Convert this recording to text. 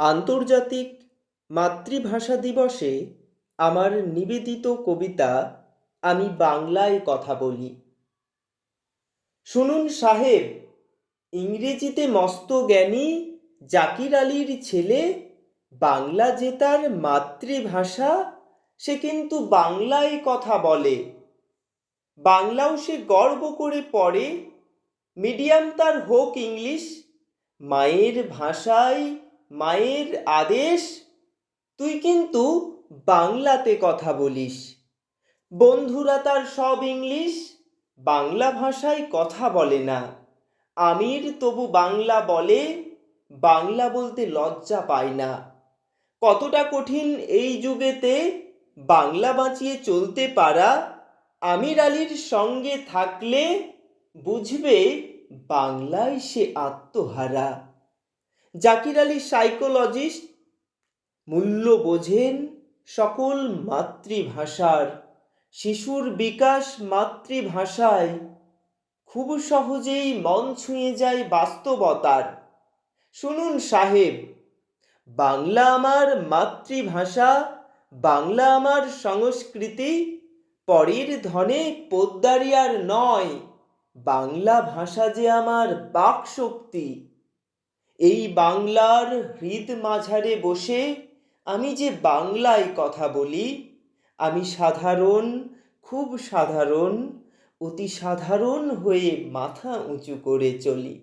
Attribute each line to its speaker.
Speaker 1: আন্তর্জাতিক মাতৃভাষা দিবসে আমার নিবেদিত কবিতা, আমি বাংলায় কথা বলি শুনুন সাহেব, ইংরেজিতে মস্ত জ্ঞানী জাকির আলীর ছেলে, বাংলা যে তার মাতৃভাষা, সে কিন্তু বাংলায় কথা বলে। বাংলাও সে গর্ব করে পড়ে, মিডিয়াম তার হোক ইংলিশ, মায়ের ভাষায় মায়ের আদেশ, তুই কিন্তু বাংলাতে কথা বলিস। বন্ধুরা তার সব ইংলিশ, বাংলা ভাষায় কথা বলে না। আমির তবু বাংলা বলে, বাংলা বলতে লজ্জা পায় না। কতটা কঠিন এই যুগেতে বাংলা বাঁচিয়ে চলতে পারা আমির আলীর সঙ্গে থাকলে বুঝবে বাংলায় সে আত্মহারা। জাকির আলী সাইকোলজিস্ট, মূল্য বোঝেন সকল মাতৃভাষার। শিশুর বিকাশ মাতৃভাষায় খুব সহজেই মন ছুঁয়ে যায় বাস্তবতার। শুনুন সাহেব, বাংলা আমার মাতৃভাষা, বাংলা আমার সংস্কৃতি, পরের ধনে পোদ্দারি আর নয়, বাংলা ভাষা যে আমার বাক শক্তি এই বাংলার হৃদ মাঝারে বসে আমি যে বাংলায় কথা বলি, আমি সাধারণ, খুব সাধারণ, অতি সাধারণ হয়ে মাথা উঁচু করে চলি।